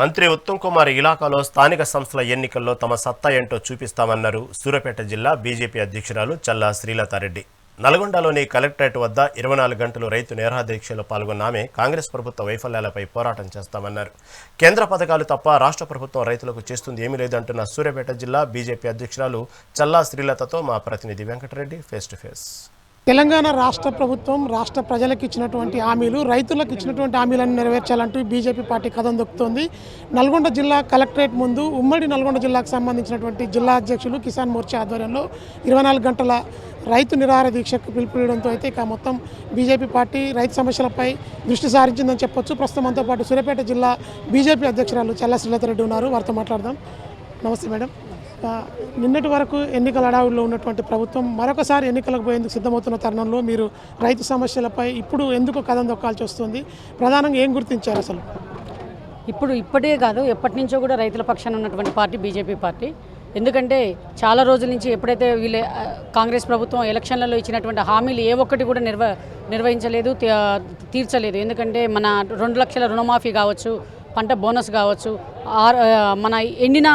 మంత్రి ఉత్తమ్ కుమార్ ఇలాకాలో స్థానిక సంస్థల ఎన్నికల్లో తమ సత్తా ఏంటో చూపిస్తామన్నారు. సూర్యాపేట జిల్లా బీజేపీ అధ్యక్షురాలు చల్లా శ్రీలతారెడ్డి. నల్గొండలోని కలెక్టరేట్ వద్ద ఇరవై నాలుగు గంటలు రైతు నిరాదీక్షలో పాల్గొన్న ఆమె కాంగ్రెస్ ప్రభుత్వ వైఫల్యాలపై పోరాటం చేస్తామన్నారు. కేంద్ర పథకాలు తప్ప రాష్ట్ర ప్రభుత్వం రైతులకు చేస్తుంది ఏమీ లేదంటున్న సూర్యాపేట జిల్లా బీజేపీ అధ్యక్షురాలు చల్లా శ్రీలతతో మా ప్రతినిధి Venkatreddy face to face Telangana రాష్ట్ర ప్రభుత్వం రాష్ట్ర ప్రజలకు ఇచ్చినటువంటి హామీలు రైతులకు ఇచ్చినటువంటి హామీలను నెరవేర్చాలంటూ బీజేపీ పార్టీ కథం దొక్కుతోంది. నల్గొండ జిల్లా కలెక్టరేట్ ముందు ఉమ్మడి నల్గొండ జిల్లాకు సంబంధించినటువంటి జిల్లా అధ్యక్షులు కిసాన్ మోర్చా ఆధ్వర్యంలో ఇరవై నాలుగు గంటల రైతు నిరాహార దీక్షకు పిలుపునియడంతో అయితే ఇక మొత్తం బీజేపీ పార్టీ రైతు సమస్యలపై దృష్టి సారించిందని చెప్పొచ్చు. ప్రస్తుతం మనతో పాటు సూర్యాపేట జిల్లా బీజేపీ అధ్యక్షురాలు చల్లా శ్రీలతారెడ్డి ఉన్నారు. వారితో మాట్లాడదాం. నమస్తే మేడం. నిన్నటి వరకు ఎన్నికల హడావుడిలో ఉన్నటువంటి ప్రభుత్వం మరొకసారి ఎన్నికలకు పోయేందుకు సిద్ధమవుతున్న తరుణంలో మీరు రైతు సమస్యలపై ఇప్పుడు ఎందుకు కథం దొక్కాల్సి వస్తుంది? ప్రధానంగా ఏం గుర్తించారు అసలు? ఇప్పుడు ఇప్పటికే కాదు ఎప్పటి నుంచో కూడా రైతుల పక్షాన ఉన్నటువంటి పార్టీ బీజేపీ పార్టీ. ఎందుకంటే చాలా రోజుల నుంచి ఎప్పుడైతే వీళ్ళే కాంగ్రెస్ ప్రభుత్వం ఎలక్షన్లలో ఇచ్చినటువంటి హామీలు ఏ ఒక్కటి కూడా నిర్వ నిర్వహించలేదు తీర్చలేదు. ఎందుకంటే మన రెండు లక్షల రుణమాఫీ కావచ్చు పంట బోనస్ కావచ్చు మన ఎండిన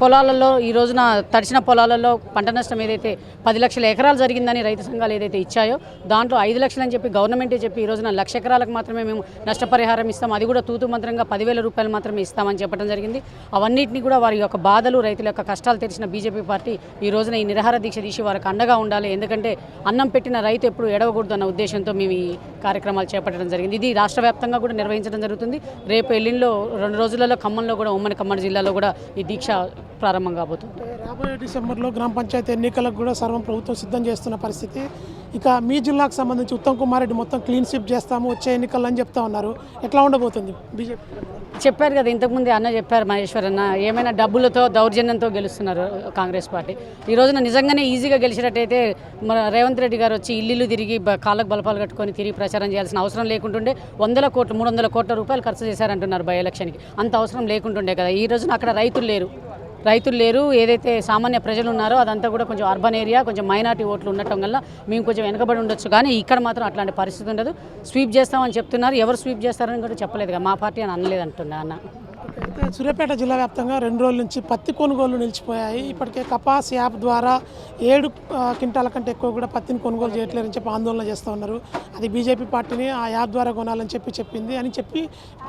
పొలాలలో ఈ రోజున తడిచిన పొలాలలో పంట నష్టం ఏదైతే పది లక్షల ఎకరాలు జరిగిందని రైతు సంఘాలు ఏదైతే ఇచ్చాయో దాంట్లో ఐదు లక్షలు అని చెప్పి గవర్నమెంటే చెప్పి ఈ రోజున లక్ష ఎకరాలకు మాత్రమే మేము నష్టపరిహారం ఇస్తాం. అది కూడా తూతు మంత్రంగా పదివేల రూపాయలు మాత్రమే ఇస్తామని చెప్పడం జరిగింది. అవన్నిటిని కూడా వారి యొక్క బాధలు రైతుల యొక్క కష్టాలు తెరిచిన బీజేపీ పార్టీ ఈ రోజున ఈ నిరహార దీక్ష తీసి వారికి అండగా ఉండాలి. ఎందుకంటే అన్నం పెట్టిన రైతు ఎప్పుడు ఎడవకూడదు అన్న ఉద్దేశంతో మేము ఈ కార్యక్రమాలు చేపట్టడం జరిగింది. ఇది రాష్ట్ర వ్యాప్తంగా కూడా నిర్వహించడం జరుగుతుంది. రేపు ఎల్లింట్లో రెండు రోజులలో ఖమ్మంలో కూడా ఉమ్మడి ఖమ్మం జిల్లాలో కూడా ఈ దీక్ష ప్రారంభం కాబోతుంది. రాబోయే డిసెంబర్లో గ్రామ పంచాయతీ ఎన్నికలకు కూడా సర్వం ప్రభుత్వం సిద్ధం చేస్తున్న పరిస్థితి. ఇక మీ జిల్లాకు సంబంధించి ఉత్తమ్ కుమార్ రెడ్డి మొత్తం క్లీన్ స్వీప్ చేస్తాము వచ్చే ఎన్నికలు అని చెప్తా ఉన్నారు. ఎట్లా ఉండబోతుంది బీజేపీ చెప్పారు కదా ఇంతకుముందే అన్న చెప్పారు మహేశ్వర్ అన్న ఏమైనా డబ్బులతో దౌర్జన్యంతో గెలుస్తున్నారు కాంగ్రెస్ పార్టీ. ఈ రోజున నిజంగానే ఈజీగా గెలిచినట్టయితే మన రేవంత్ రెడ్డి గారు వచ్చి ఇల్లు తిరిగి కాళ్ళకు బలపాలు కట్టుకొని తిరిగి ప్రచారం చేయాల్సిన అవసరం లేకుంటుండే వందల కోట్లు మూడు వందల కోట్ల రూపాయలు ఖర్చు చేశారంటున్నారు బై ఎలక్షన్కి. అంత అవసరం లేకుంటుండే కదా ఈ రోజున అక్కడ రైతులు లేరు. రైతులు లేరు ఏదైతే సామాన్య ప్రజలు ఉన్నారో అదంతా కూడా కొంచెం అర్బన్ ఏరియా కొంచెం మైనార్టీ ఓట్లు ఉండటం వల్ల మేము కొంచెం వెనకబడి ఉండొచ్చు. కానీ ఇక్కడ మాత్రం అట్లాంటి పరిస్థితి ఉండదు. స్వీప్ చేస్తామని చెప్తున్నారు. ఎవరు స్వీప్ చేస్తారని కూడా చెప్పలేదు మా పార్టీ అని అనలేదు అంటున్నా అన్న సూర్యాపేట జిల్లా వ్యాప్తంగా రెండు రోజుల నుంచి పత్తి కొనుగోలు నిలిచిపోయాయి. ఇప్పటికే కపాస్ యాప్ ద్వారా ఏడు క్వింటాల కంటే ఎక్కువ కూడా పత్తిని కొనుగోలు చేయట్లేరని చెప్పి ఆందోళన చేస్తూ ఉన్నారు. అది బీజేపీ పార్టీని ఆ యాప్ ద్వారా కొనాలని చెప్పి చెప్పింది అని చెప్పి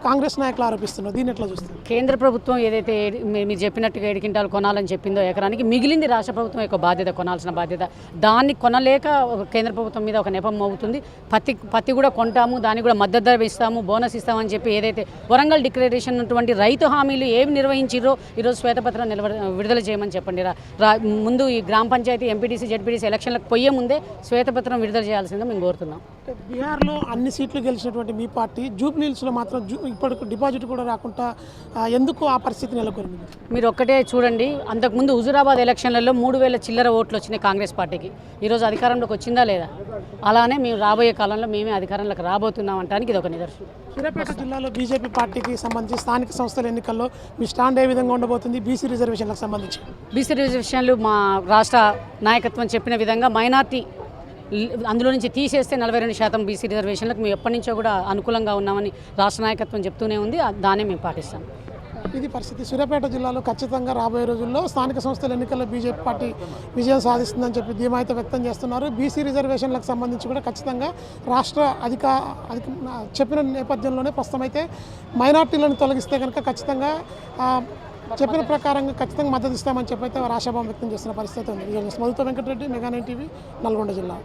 కాంగ్రెస్ నాయకులు ఆరోపిస్తున్నారు. దీన్ని ఎట్లా చూస్తారు? కేంద్ర ప్రభుత్వం ఏదైతే మీ- మీరు చెప్పినట్టుగా ఏడు క్వింటాలు కొనాలని చెప్పిందో ఎకరానికి మిగిలింది రాష్ట్ర ప్రభుత్వం యొక్క బాధ్యత కొనాల్సిన బాధ్యత. దాన్ని కొనలేక ఒక కేంద్ర ప్రభుత్వం మీద ఒక నెపం అవుతుంది పత్తి పత్తి కూడా కొంటాము దానికి కూడా మద్దతు ధర ఇస్తాము బోనస్ ఇస్తామని చెప్పి ఏదైతే వరంగల్ డిక్లరేషన్ ఉన్నటువంటి రైతు హామీలు ఏమి నిర్వహించిరో ఈరోజు శ్వేతపత్రం నిలవ విడుదల చేయమని చెప్పండి రా- రా ముందు ఈ గ్రామ పంచాయతీ ఎంపీటీసీ జడ్పీటీసీ ఎలక్షన్లకు పోయే ముందే శ్వేతపత్రం విడుదల చేయాల్సిందే మేము కోరుతున్నాం. బీహార్లో అన్ని సీట్లు గెలిచినటువంటి మీ పార్టీ జూబ్లీహిల్స్లో మాత్రం జూ ఇప్పటికి డిపాజిట్ కూడా రాకుండా ఎందుకు ఆ పరిస్థితి నెలకొంది మీరు ఒక్కటే చూడండి అంతకుముందు హుజురాబాద్ ఎలక్షన్లలో మూడు వేల చిల్లర ఓట్లు వచ్చినాయి కాంగ్రెస్ పార్టీకి. ఈరోజు అధికారంలోకి వచ్చిందా లేదా? అలానే మేము రాబోయే కాలంలో మేమే అధికారంలోకి రాబోతున్నాం అంటానికి ఇది ఒక నిదర్శనం. సూర్యాపేట జిల్లాలో బీజేపీ పార్టీకి సంబంధించి స్థానిక సంస్థల ఎన్నికల్లో మీ స్టాండ్ ఏ విధంగా ఉండబోతుంది? బీసీ రిజర్వేషన్లకు సంబంధించి. బీసీ రిజర్వేషన్లు మా రాష్ట్ర నాయకత్వం చెప్పిన విధంగా మైనార్టీ అందులో నుంచి తీసేస్తే నలభై రెండు శాతం బీసీ రిజర్వేషన్లకు మేము ఎప్పటి నుంచో కూడా అనుకూలంగా ఉన్నామని రాష్ట్ర నాయకత్వం చెప్తూనే ఉంది. ఆ- దాన్నే మేము పాటిస్తాం. ఇది పరిస్థితి. సూర్యాపేట జిల్లాలో ఖచ్చితంగా రాబోయే రోజుల్లో స్థానిక సంస్థల ఎన్నికల్లో బీజేపీ పార్టీ విజయం సాధిస్తుందని చెప్పి ధీమా అయితే వ్యక్తం చేస్తున్నారు. బీసీ రిజర్వేషన్లకు సంబంధించి కూడా ఖచ్చితంగా రాష్ట్ర అధిక అధిక చెప్పిన నేపథ్యంలోనే ప్రస్తుతం అయితే మైనార్టీలను తొలగిస్తే కనుక ఖచ్చితంగా చెప్పిన ప్రకారంగా ఖచ్చితంగా మద్దతు ఇస్తామని చెప్పి అయితే ఆశాభావం వ్యక్తం చేస్తున్న పరిస్థితి ఉంది. విజయ్ మధుతో వెంకటరెడ్డి మెగానే టీవీ నల్గొండ జిల్లా.